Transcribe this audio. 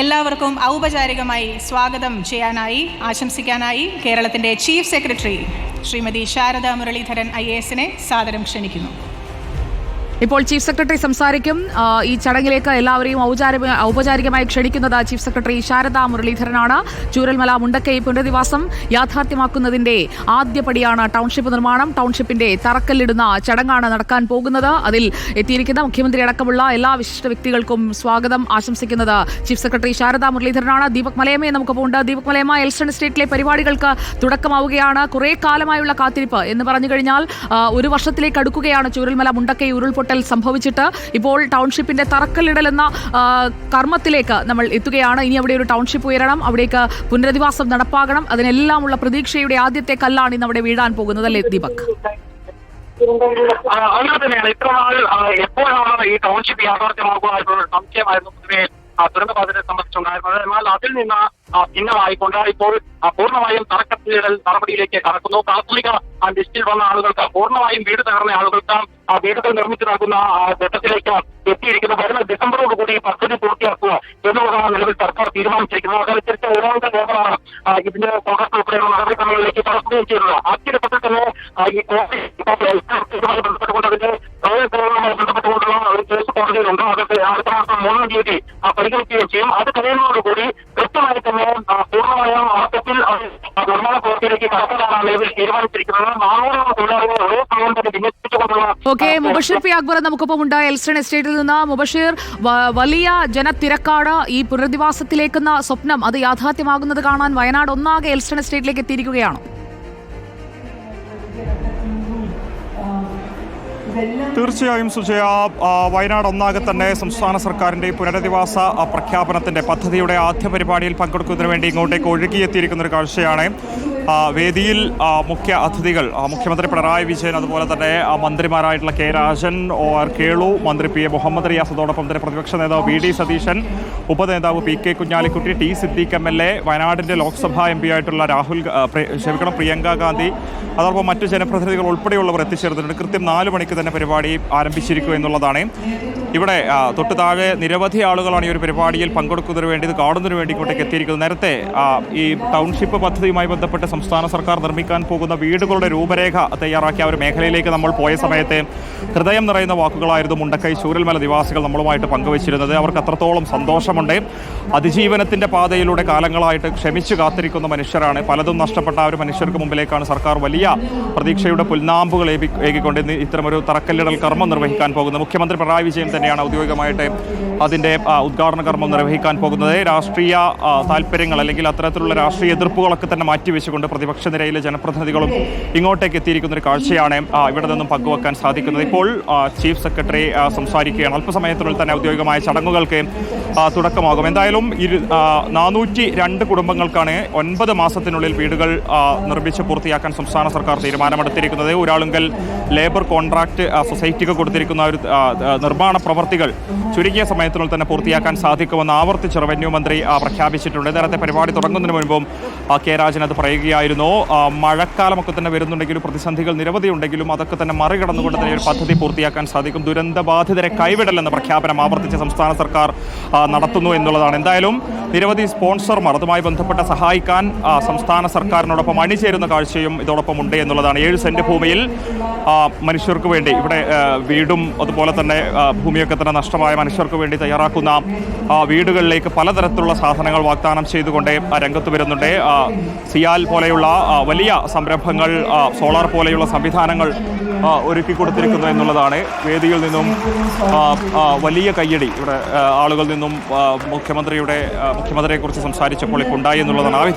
എല്ലാവർക്കും ഔപചാരികമായി സ്വാഗതം ചെയ്യാനായി ആശംസിക്കാനായി കേരളത്തിന്റെ chief secretary Srimathi Sarada Muraleedharan I എസിനെ സാദരം ക്ഷണിക്കുന്നു. ഇപ്പോൾ ചീഫ് സെക്രട്ടറി സംസാരിക്കും. ഈ ചടങ്ങിലേക്ക് എല്ലാവരെയും ഔപചാരിക ഔപചാരികമായി ക്ഷണിക്കുന്നത് ചീഫ് സെക്രട്ടറി ശാരദ മുരളീധരനാണ്. ചൂരൽമല മുണ്ടക്കൈ പുനരധിവാസം യാഥാർത്ഥ്യമാക്കുന്നതിന്റെ ആദ്യപടിയാണ് ടൗൺഷിപ്പ് നിർമ്മാണം. ടൗൺഷിപ്പിന്റെ തറക്കല്ലിടുന്ന ചടങ്ങാണ് നടക്കാൻ പോകുന്നത്. അതിൽ എത്തിയിരിക്കുന്ന മുഖ്യമന്ത്രി അടക്കമുള്ള എല്ലാ വിശിഷ്ട വ്യക്തികൾക്കും സ്വാഗതം. ആശംസിക്കുന്നത് ചീഫ് സെക്രട്ടറി ശാരദ മുരളീധരനാണ്. ദീപക് മലയമ്മയെ നമുക്ക് പോകുന്നുണ്ട് ദീപക് മലയമ്മ എൽസൺ എസ്റ്റേറ്റിലെ പരിപാടികൾക്ക് തുടക്കമാവുകയാണ്. കുറെ കാലമായുള്ള കാത്തിരിപ്പ് എന്ന് പറഞ്ഞു കഴിഞ്ഞാൽ ഒരു വർഷത്തിലേക്ക് അടുക്കുകയാണ് ചൂരൽമല മുണ്ടക്കൈ ഉരുൾപൊട്ടൽ സംഭവിച്ചിട്ട് ഇപ്പോൾ ടൗൺഷിപ്പിന്റെ തറക്കല്ലിടൽ എന്ന കർമ്മത്തിലേക്ക് നമ്മൾ എത്തുകയാണ്. ഇനി അവിടെ ഒരു ടൗൺഷിപ്പ് ഉയരണം അവിടേക്ക് പുനരധിവാസം നടപ്പാകണം. അതിനെല്ലാമുള്ള പ്രതീക്ഷയുടെ ആദ്യത്തെ കല്ലാണ് ഇന്ന് അവിടെ വീഴാൻ പോകുന്നത് അല്ലേ ദീപക്? അങ്ങനെ തന്നെയാണ്. ഇത്ര നാൾ എപ്പോഴാണ് ഈ ടൗൺഷിപ്പ് യാഥാർത്ഥ്യമാകുക എന്നുള്ള സംശയമായിരുന്നു ആ, ദുരന്ത ബാധിതരെ സംബന്ധിച്ചുണ്ടായിരുന്നത്. എന്നാൽ അതിൽ നിന്ന് ഭിന്നമായിക്കൊണ്ട് ഇപ്പോൾ പൂർണമായും തറക്കത്തിലിടൽ നടപടിയിലേക്ക് കടക്കുന്നു. പ്രാഥമിക ലിസ്റ്റിൽ വന്ന ആളുകൾക്ക് പൂർണമായും വീട് തകർന്ന ആളുകൾക്ക് വീടുകൾ നിർമ്മിച്ചു നൽകുന്ന ഘട്ടത്തിലേക്ക് എത്തിയിരിക്കുന്നു. വരുന്ന ഡിസംബറോടുകൂടി പദ്ധതി പൂർത്തിയാക്കുക എന്നുള്ളതാണ് നിലവിൽ സർക്കാർ തീരുമാനിച്ചിരിക്കുന്നത്. അതനുസരിച്ച് ഒരാളുടെ ലേബറാണ് ഇതിന്റെ കോൺഗ്രസ് ഉൾപ്പെടെയുള്ള നടപടിക്രമങ്ങളിലേക്ക് കടക്കുകയും ചെയ്യുന്നത്. ആദ്യ ഘട്ടത്തിൽ തന്നെ ഈ കോൺഗ്രസ് ബന്ധപ്പെട്ടുകൊണ്ട് അതിന്റെ അതൊക്കെ അടുത്ത മാസം മൂന്നാം തീയതി പരിഗണിക്കുകയും ചെയ്യും. അത് കഴിയുന്നതോടുകൂടി കൃത്യമായി തന്നെ പൂർണമായ അർത്ഥത്തിൽ നിർമ്മാണ പ്രവൃത്തിയിലേക്ക് കടക്കാനാണ് നിലവിൽ തീരുമാനിച്ചിരിക്കുന്നത്. നാനൂറോളം തൊഴിലാളികളെ ഒരേ സമയം തന്നെ വിന്യസിച്ചുകൊണ്ടുള്ള ഓക്കെ മുബഷീർ പി അക്ബർ നമുക്കൊപ്പമുണ്ട് എൽസ്റ്റൺ എസ്റ്റേറ്റിൽ നിന്ന് മുബഷീർ വലിയ ജനത്തിരക്കാട് ഈ പുനരധിവാസത്തിലേക്കുന്ന സ്വപ്നം. അത് യാഥാർത്ഥ്യമാകുന്നത് കാണാൻ വയനാട് ഒന്നാകെ എൽസ്റ്റൺ എസ്റ്റേറ്റിലേക്ക് എത്തിയിരിക്കുകയാണോ. തീർച്ചയായും സുജയ വയനാട് ഒന്നാകെ തന്നെ സംസ്ഥാന സർക്കാരിന്റെ പുനരധിവാസ പ്രഖ്യാപനത്തിന്റെ പദ്ധതിയുടെ ആദ്യ പരിപാടിയിൽ പങ്കെടുക്കുന്നതിന് വേണ്ടി ഇങ്ങോട്ടേക്ക് ഒഴുകിയെത്തിയിരിക്കുന്ന ഒരു കാഴ്ചയാണ് വേദിയിൽ മുഖ്യ അതിഥികൾ മുഖ്യമന്ത്രി പിണറായി വിജയൻ അതുപോലെ തന്നെ മന്ത്രിമാരായിട്ടുള്ള K Rajan O R Kelu മന്ത്രി പി എ മുഹമ്മദ് റിയാസ് അതോടൊപ്പം തന്നെ പ്രതിപക്ഷ നേതാവ് V D Satheesan ഉപനേതാവ് P K Kunhalikutty T Siddique M L A വയനാടിന്റെ ലോക്സഭാ എം പി ആയിട്ടുള്ള രാഹുൽ ക്ഷമിക്കണം പ്രിയങ്ക ഗാന്ധി അതോടൊപ്പം മറ്റു ജനപ്രതിനിധികൾ ഉൾപ്പെടെയുള്ളവർ എത്തിച്ചേർന്നിട്ടുണ്ട്. കൃത്യം നാല് മണിക്ക് തന്നെ പരിപാടി ആരംഭിച്ചിരിക്കും എന്നുള്ളതാണ്. ഇവിടെ തൊട്ട് താഴെ നിരവധി ആളുകളാണ് ഈ ഒരു പരിപാടിയിൽ പങ്കെടുക്കുന്നതിന് വേണ്ടി ഇത് കാണുന്നതിന് വേണ്ടി ഇങ്ങോട്ടേക്ക് എത്തിയിരിക്കുന്നത്. നേരത്തെ ഈ ടൗൺഷിപ്പ് പദ്ധതിയുമായി ബന്ധപ്പെട്ട് സംസ്ഥാന സർക്കാർ നിർമ്മിക്കാൻ പോകുന്ന വീടുകളുടെ രൂപരേഖ തയ്യാറാക്കിയ ഒരു മേഖലയിലേക്ക് നമ്മൾ പോയ സമയത്ത് ഹൃദയം നിറയുന്ന വാക്കുകളായിരുന്നു മുണ്ടക്കൈ ചൂരൽമല നിവാസികൾ നമ്മളുമായിട്ട് പങ്കുവച്ചിരുന്നത്. അവർക്ക് അത്രത്തോളം സന്തോഷമുണ്ട്. അതിജീവനത്തിന്റെ പാതയിലൂടെ കാലങ്ങളായിട്ട് ക്ഷമിച്ചു കാത്തിരിക്കുന്ന മനുഷ്യരാണ്. പലതും നഷ്ടപ്പെട്ട ഒരു മനുഷ്യർക്ക് മുമ്പിലേക്കാണ് സർക്കാർ വലിയ പ്രതീക്ഷയുടെ പുൽനാമ്പുകൾ ഏകി ഏകിക്കൊണ്ട് ഇത്തരമൊരു തറക്കല്ലിടൽ കർമ്മം നിർവഹിക്കാൻ പോകുന്നത്. മുഖ്യമന്ത്രി പിണറായി വിജയൻ തന്നെയാണ് ഔദ്യോഗികമായിട്ട് അതിന്റെ ഉദ്ഘാടന കർമ്മം നിർവഹിക്കാൻ പോകുന്നത്. രാഷ്ട്രീയ താല്പര്യങ്ങൾ അല്ലെങ്കിൽ അത്തരത്തിലുള്ള രാഷ്ട്രീയ എതിർപ്പുകളൊക്കെ തന്നെ മാറ്റിവെച്ചുകൊണ്ട് പ്രതിപക്ഷ നിരയിലെ ജനപ്രതിനിധികളും ഇങ്ങോട്ടേക്ക് എത്തിയിരിക്കുന്ന ഒരു കാഴ്ചയാണ് ഇവിടെ നിന്നും പങ്കുവെക്കാൻ സാധിക്കുന്നത്. ഇപ്പോൾ ചീഫ് സെക്രട്ടറി സംസാരിക്കുകയാണ്. അല്പസമയത്തിനുള്ളിൽ തന്നെ ഔദ്യോഗികമായ ചടങ്ങുകൾക്ക് തുടക്കമാകും. എന്തായാലും ഇരു നാനൂറ്റി രണ്ട് കുടുംബങ്ങൾക്കാണ് ഒൻപത് മാസത്തിനുള്ളിൽ വീടുകൾ നിർമ്മിച്ച് പൂർത്തിയാക്കാൻ സംസ്ഥാന സർക്കാർ തീരുമാനമെടുത്തിരിക്കുന്നത്. ഒരാളുങ്കൽ ലേബർ കോൺട്രാക്ട് സൊസൈറ്റിക്ക് കൊടുത്തിരിക്കുന്ന ഒരു നിർമ്മാണ പ്രവർത്തികൾ ചുരുങ്ങിയ സമയത്തിനുള്ളിൽ തന്നെ പൂർത്തിയാക്കാൻ സാധിക്കുമെന്ന് ആവർത്തിച്ച് റവന്യൂ മന്ത്രി പ്രഖ്യാപിച്ചിട്ടുണ്ട്. നേരത്തെ പരിപാടി തുടങ്ങുന്നതിന് മുൻപും കെ രാജൻ അത് പറയുകയായിരുന്നു ആ, മഴക്കാലമൊക്കെ തന്നെ വരുന്നുണ്ടെങ്കിലും പ്രതിസന്ധികൾ നിരവധി ഉണ്ടെങ്കിലും അതൊക്കെ തന്നെ മറികടന്നുകൊണ്ട് തന്നെ ഒരു പദ്ധതി പൂർത്തിയാക്കാൻ സാധിക്കും. ദുരന്തബാധിതരെ കൈവിടലെന്ന പ്രഖ്യാപനം ആവർത്തിച്ച് സംസ്ഥാന സർക്കാർ നടത്തുന്നു എന്നുള്ളതാണ്. എന്തായാലും നിരവധി സ്പോൺസർമാർ അതുമായി ബന്ധപ്പെട്ട സഹായിക്കാൻ സംസ്ഥാന സർക്കാരിനോടൊപ്പം അണിചേരുന്ന കാഴ്ചയും ഇതോടൊപ്പം ഉണ്ട് എന്നുള്ളതാണ്. ഏഴ് സെന്റ് ഭൂമിയിൽ മനുഷ്യർക്ക് വേണ്ടി ഇവിടെ വീടും അതുപോലെ തന്നെ ഭൂമിയൊക്കെ തന്നെ നഷ്ടമായ മനുഷ്യർക്ക് വേണ്ടി തയ്യാറാക്കുന്ന വീടുകളിലേക്ക് പലതരത്തിലുള്ള സാധനങ്ങൾ വാഗ്ദാനം ചെയ്തുകൊണ്ട് രംഗത്ത് വരുന്നുണ്ട്. സിയാൽ സിയാൽ പോലെയുള്ള വലിയ സംരംഭങ്ങൾ സോളാർ പോലെയുള്ള സംവിധാനങ്ങൾ ഒരുക്കി കൊടുത്തിരിക്കുന്നു എന്നുള്ളതാണ്. വേദിയിൽ നിന്നും വലിയ കയ്യടി ഇവിടെ ആളുകളിൽ നിന്നും മുഖ്യമന്ത്രിയുടെ മുഖ്യമന്ത്രിയെക്കുറിച്ച് സംസാരിച്ചപ്പോൾ ഉണ്ടായി എന്നുള്ളതാണ്.